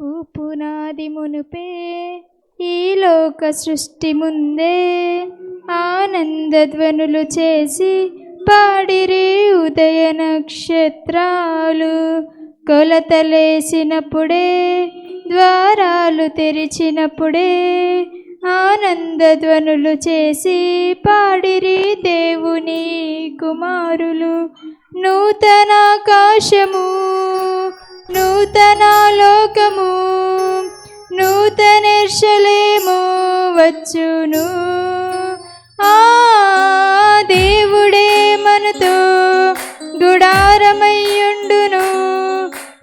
భూపునాది మునుపే ఈ లోక సృష్టి ముందే ఆనందధ్వనులు చేసి పాడిరి ఉదయ నక్షత్రాలు. కొలతలేసినప్పుడే ద్వారాలు తెరిచినప్పుడే ఆనందధ్వనులు చేసి పాడిరి దేవుని కుమారులు. నూతనాకాశము నూతన లోకము నూతనర్షలేము వచ్చును. ఆ దేవుడే మనతో గుడారమయ్యుండును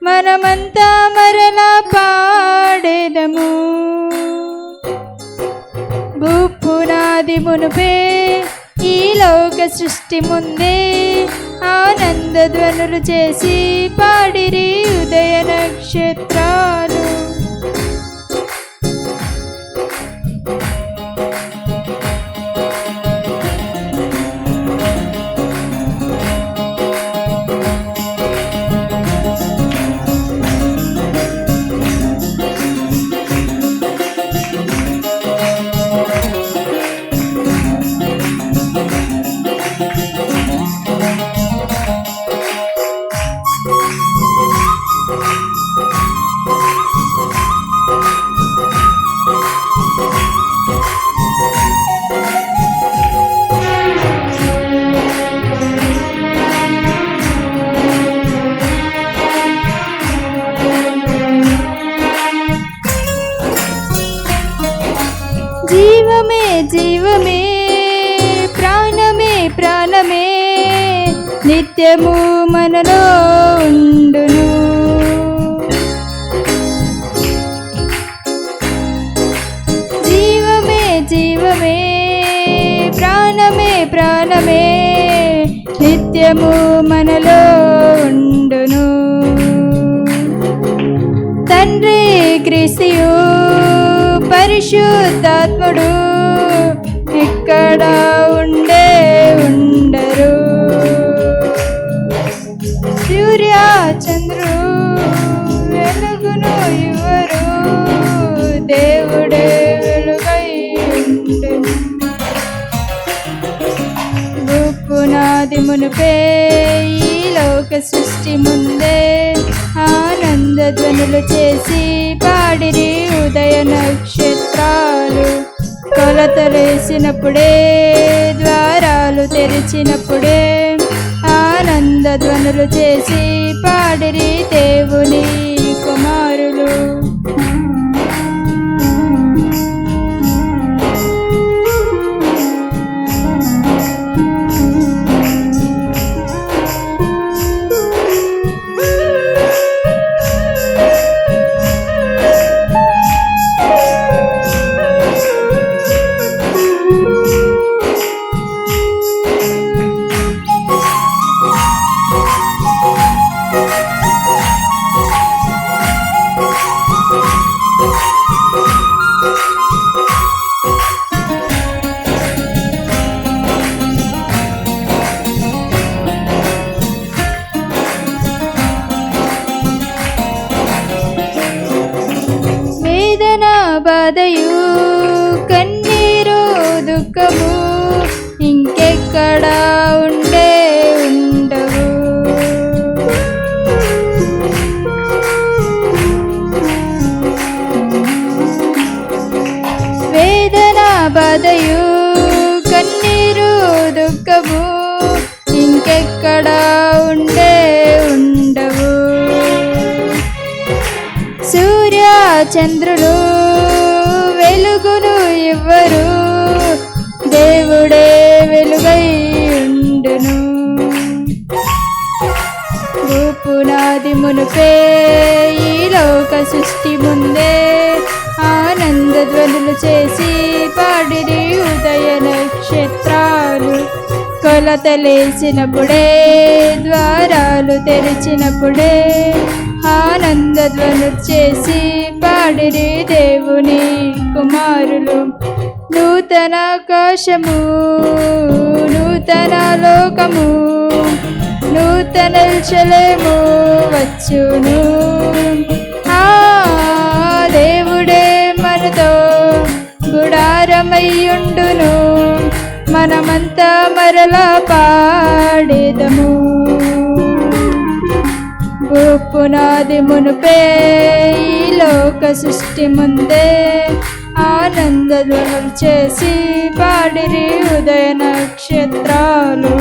మనమంతా మరలా పాడేదము. భూపునాది మునుపే ఈ లోక సృష్టి ముందే ఆనందధ్వనులు చేసి పాడిరి ఉదయ నక్షత్రాలు. జీవమే ప్రాణమే ప్రాణమే. నిత్యము మనలో ఉండును. జీవమే జీవమే ప్రాణమే ప్రాణమే. నిత్యము మనలో ఉండును. తండ్రి క్రిసియు పరిశుద్ధాత్ముడు. ఎక్కడా ఉండే ఉండరు. సూర్య చంద్రు వెలుగును ఇవ్వరు. దేవుడే వెలుగై ఉండెను భూపునాది మునుపే ఈ లోక సృష్టి ముందే ఆనంద ధ్వనులు చేసి పాడిరి ఉదయ నక్షత్రం కొలతలేసినప్పుడే ద్వారాలు తెరిచినప్పుడే ఆనంద ధ్వనులు చేసి పాడిరి దేవుని బాధయు కన్నీరు దుఃఖము ఇంకెక్కడ ఉండే ఉండవు. వేదన బాధయు కన్నీరు దుఃఖము ఇంకెక్కడ ఉండే ఉండవు. సూర్య చంద్రులు ఎవ్వరు దేవుడే వెలుగై ఉండును. రూపునాది మునుపే ఈ లోక సృష్టి ముందే ఆనందధ్వనులు చేసి పాడిరి ఉదయ నక్షత్రాలు. కొలత లేచినప్పుడే ద్వారాలు తెరిచినప్పుడే ఆనందధ్వను చేసి పాడిరి దేవుని కుమారులు. నూతన ఆకాశము నూతన లోకము నూతన చలేము వచ్చును. దేవుడే మనతో గుడారమయ్యుండును మనమంతా మరలా పాడేదము. పునాది మునుపే ఈ లోక సృష్టి ముందే. ఆనందధ్వనులు చేసి పాడిరి ఉదయ నక్షత్రాలు.